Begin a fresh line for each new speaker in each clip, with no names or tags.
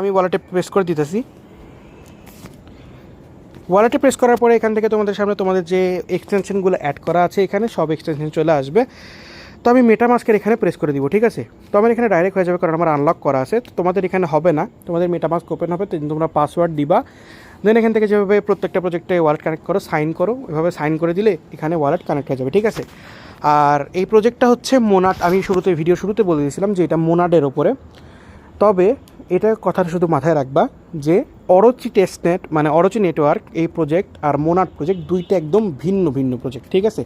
আমি ওয়ালেটে প্রেস করে দিতেছি। ওয়ালেটে প্রেস করার পরে এখান থেকে তোমাদের সামনে তোমাদের যে এক্সটেনশনগুলো অ্যাড করা আছে এখানে সব এক্সটেনশন চলে আসবে। তো আমি মেটা মেটামাস্কের এখানে প্রেস করে দিব, ঠিক আছে? তো আমার এখানে ডাইরেক্ট হয়ে যাবে কারণ আমার আনলক করা আছে। তো তোমাদের এখানে হবে না। তোমাদের মেটা মেটামাস্ক ওপেন হবে তোমরা পাসওয়ার্ড দিবা। দেন এখান থেকে যেভাবে প্রত্যেকটা প্রজেক্টে ওয়ালেট কানেক্ট করো সাইন করো, এভাবে সাইন করে দিলে এখানে ওয়ালেট কানেক্ট হয়ে যাবে, ঠিক আছে? আর এই প্রজেক্টটা হচ্ছে মোনাট আমি শুরুতে ভিডিও শুরুতে বলে দিয়েছিলাম যে এটা মোনাডের ওপরে তবে এটা কথাটা শুধু মাথায় রাখবা যে অরচি টেস্টনেট মানে অরচি নেটওয়ার্ক এই প্রজেক্ট আর মোনাট প্রজেক্ট দুইটা একদম ভিন্ন ভিন্ন প্রজেক্ট ঠিক আছে?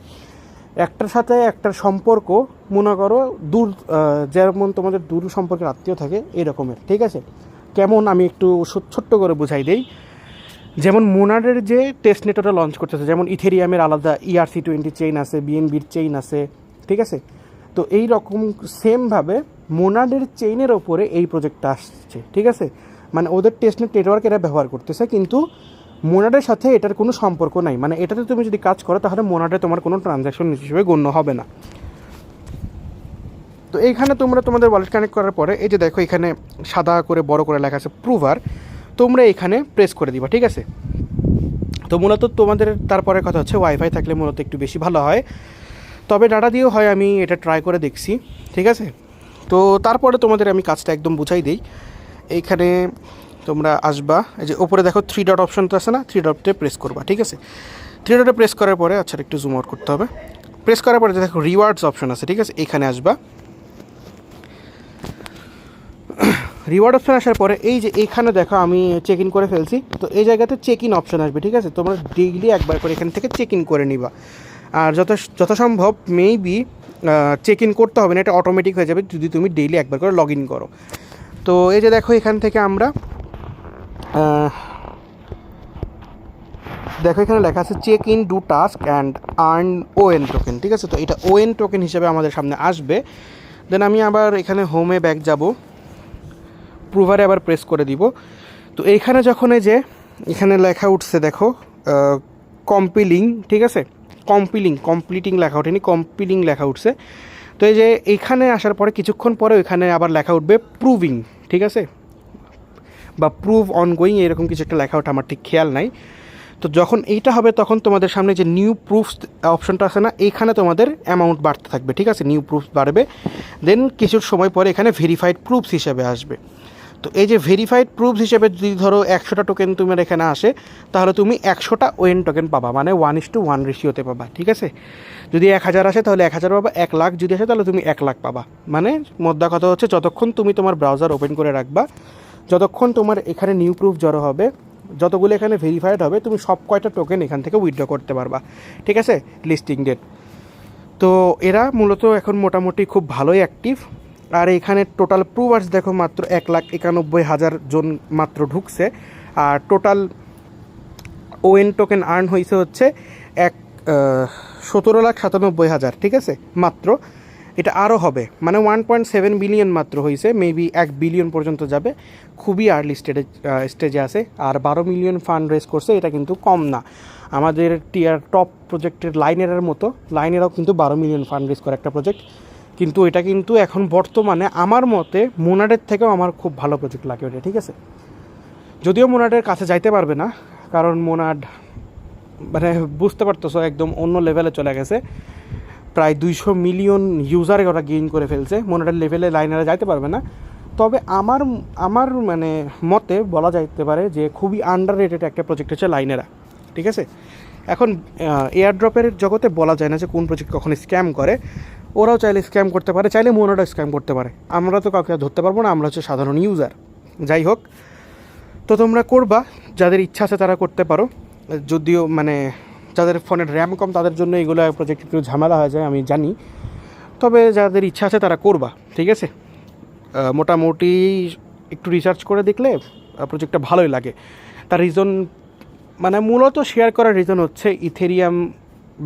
একটার সাথে একটার সম্পর্ক, মনে করো দূর যেমন তোমাদের দূর সম্পর্কের আত্মীয় থাকে এরকমের, ঠিক আছে? কেমন আমি একটু ছোট্ট করে বুঝাই দেই। যেমন মোনাডের যে টেস্ট নেটওয়ার্কটা লঞ্চ করতেছে, যেমন ইথেরিয়ামের আলাদা ইআরসি টোয়েন্টি চেইন আছে বিএনবির চেইন আছে, ঠিক আছে? তো এই রকম সেমভাবে মোনাডের চেইনের ওপরে এই প্রজেক্টটা আসছে, ঠিক আছে? মানে ওদের টেস্টনেট নেটওয়ার্ক এরা ব্যবহার করতেছে, কিন্তু মোনাডের সাথে এটার কোনো সম্পর্ক নাই। মানে এটাতে তুমি যদি কাজ করো, তাহলে মোনাডে তোমার কোনো ট্রানজ্যাকশন হিসেবে গণ্য হবে না। তো এইখানে তোমরা তোমাদের ওয়ালেট কানেক্ট করার পরে, এই যে দেখো এখানে সাদা করে, বড় করে লেখা আছে প্রুভার তোমরা এখানে প্রেস করে দিবা, ঠিক আছে? তো মূলত তোমাদের তারপরে কথা হচ্ছে ওয়াইফাই থাকলে মূলত একটু বেশি ভালো হয়। তবে ডাটা দিয়েও হয়, আমি এটা ট্রাই করে দেখছি, ঠিক আছে? তো তারপরে তোমাদের আমি কাজটা একদম বুঝাই দিই। এইখানে তোমরা আসবা, এই যে ওপরে দেখো থ্রি ডট অপশন তো আছে না থ্রি ডটে প্রেস করবা, ঠিক আছে? থ্রি ডটে প্রেস করার পরে আচ্ছা একটু জুম আউট করতে হবে। প্রেস করার পরে দেখো রিওয়ার্ডস অপশন আছে, ঠিক আছে? এখানে আসবা। রিওয়ার্ড অপশন আসার পরে, এই যে এইখানে দেখো আমি চেক ইন করে ফেলছি, তো এই জায়গাতে চেক ইন অপশন আসবে, ঠিক আছে? তোমরা ডেইলি একবার করে এখান থেকে চেক ইন করে নিবা। আর যত যথাসম্ভব মেবি চেক ইন করতে হবে না, এটা অটোমেটিক হয়ে যাবে যদি তুমি ডেইলি একবার করে লগ ইন করো। তো এই যে দেখো, এখান থেকে আমরা দেখো এখানে লেখা আছে check in do task and earn own token ঠিক আছে? তো এটা ওএন টোকেন হিসেবে আমাদের সামনে আসবে। দেন আমি আবার এখানে হোমে ব্যাক যাব। প্রুভারে আবার প্রেস করে দিব। তো এইখানে যখন এই যে, এখানে লেখা উঠছে দেখো কম্পিলিং ঠিক আছে? কম্পিলিং কমপ্লিটিং লেখা ওঠেনি কম্পিলিং লেখা উঠছে। তো এই যে এইখানে আসার পরে কিছুক্ষণ পরে এখানে আবার লেখা উঠবে প্রুভিং ঠিক আছে? বা প্রুভ অনগোয়িং এরকম কিছু একটা লেখা ওঠে, আমার ঠিক খেয়াল নাই। তো যখন এইটা হবে তখন তোমাদের সামনে যে নিউ প্রুফস অপশনটা আছে না এইখানে তোমাদের অ্যামাউন্ট বাড়তে থাকবে, ঠিক আছে? নিউ প্রুফ বাড়বে। দেন কিছু সময় পরে এখানে ভেরিফাইড প্রুফস হিসেবে আসবে। তো এই যে ভেরিফাইড প্রুফ হিসেবে যদি ধরো একশোটা টোকেন তোমার এখানে আসে, তাহলে তুমি একশোটা ওয়েন টোকেন পাবা মানে ওয়ান ইস টু ওয়ান রেশিওতে পাবা, ঠিক আছে? যদি এক হাজার আসে, তাহলে এক হাজার পাবা, এক লাখ যদি আসে, তাহলে তুমি এক লাখ পাবা। মানে মোদ্দা কথা হচ্ছে, যতক্ষণ তুমি তোমার ব্রাউজার ওপেন করে রাখবা, যতক্ষণ তোমার এখানে নিউ প্রুফ জড়ো হবে, যতগুলো এখানে ভেরিফাইড হবে, তুমি সব কয়টা টোকেন এখান থেকে উইথড্র করতে পারবা, ঠিক আছে? লিস্টিং ডেট তো এরা মূলত এখন মোটামুটি খুব ভালোই অ্যাক্টিভ আর এখানে টোটাল প্রুভার্স দেখো মাত্র এক লাখ একানব্বই হাজার জন মাত্র ঢুকছে। আর টোটাল ওএন টোকেন আর্ন হয়েছে হচ্ছে এক সতেরো লাখ সাতানব্বই হাজার, ঠিক আছে? মাত্র। এটা আরও হবে মানে ওয়ান পয়েন্ট সেভেন বিলিয়ন মাত্র হয়েছে মেবি এক বিলিয়ন পর্যন্ত যাবে। খুবই আর্লি স্টেজে স্টেজে আছে, আর বারো মিলিয়ন ফান্ড রেজ করছে, এটা কিন্তু কম না। আমাদের টিয়ার টপ প্রজেক্টের লাইনেরের মতো, লাইনেরাও কিন্তু বারো মিলিয়ন ফান্ড রেজ করে একটা প্রজেক্ট কিন্তু এটা কিন্তু এখন বর্তমানে আমার মতে মোনাডের থেকেও আমার খুব ভালো প্রজেক্ট লাগে ওটা, ঠিক আছে? যদিও মোনাডের কাছে যাইতে পারবে না, কারণ মোনাড মানে বুঝতে পারতেছো একদম অন্য লেভেলে চলে গেছে। প্রায় দুইশো মিলিয়ন ইউজারে ওরা গেইন করে ফেলছে, মোনাডের লেভেলে লাইনারে যাইতে পারবে না। তবে আমার আমার মানে মতে বলা যাইতে পারে যে খুবই আন্ডার রেটেড একটা প্রজেক্ট হচ্ছে লাইনেরা ঠিক আছে? এখন এয়ার ড্রপের জগতে বলা যায় না যে কোন প্রজেক্ট কখন স্ক্যাম করে। ওরাও চাইলে স্ক্যাম করতে পারে, চাইলে মোনাডা স্ক্যাম করতে পারে। আমরা তো কাউকে ধরতে পারব না, আমরা হচ্ছে সাধারণ ইউজার যাই হোক, তো তোমরা করবা, যাদের ইচ্ছা আছে তারা করতে পারো। যদিও মানে যাদের ফোনের র্যাম কম, তাদের জন্য এগুলো প্রজেক্ট একটু ঝামেলা হয়ে যায়, আমি জানি। তবে যাদের ইচ্ছা আছে তারা করবা, ঠিক আছে? মোটামুটি একটু রিসার্চ করে দেখলে প্রজেক্টটা ভালোই লাগে। তার রিজন মানে মূলত শেয়ার করার রিজন হচ্ছে ইথেরিয়াম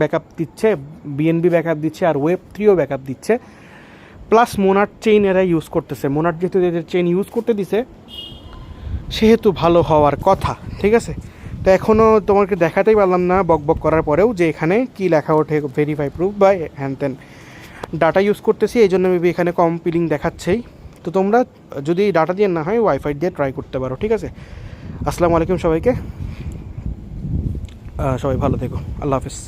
ব্যাকআপ দিচ্ছে বিএনবি ব্যাকআপ দিচ্ছে আর ওয়েব থ্রিও ব্যাকআপ দিচ্ছে। প্লাস মোনাট চেইন এরা ইউজ করতেছে। মোনাট যেহেতু এদের চেইন ইউজ করতে দিছে, সেহেতু ভালো হওয়ার কথা, ঠিক আছে? তো এখনও তোমাকে দেখাতেই পারলাম না, বক বক করার পরেও যে এখানে কি লেখা ওঠে ভেরিফাই প্রুফ বা হ্যান ত্যান ডাটা ইউজ করতেছি, এই জন্য মেবি এখানে কম্পিলিং দেখাচ্ছেই। তো তোমরা যদি ডাটা দিয়ে না হয় ওয়াইফাই দিয়ে ট্রাই করতে পারো, ঠিক আছে? আসসালামু আলাইকুম সবাইকে। সবাই ভালো থেকো। আল্লাহ হাফিজ।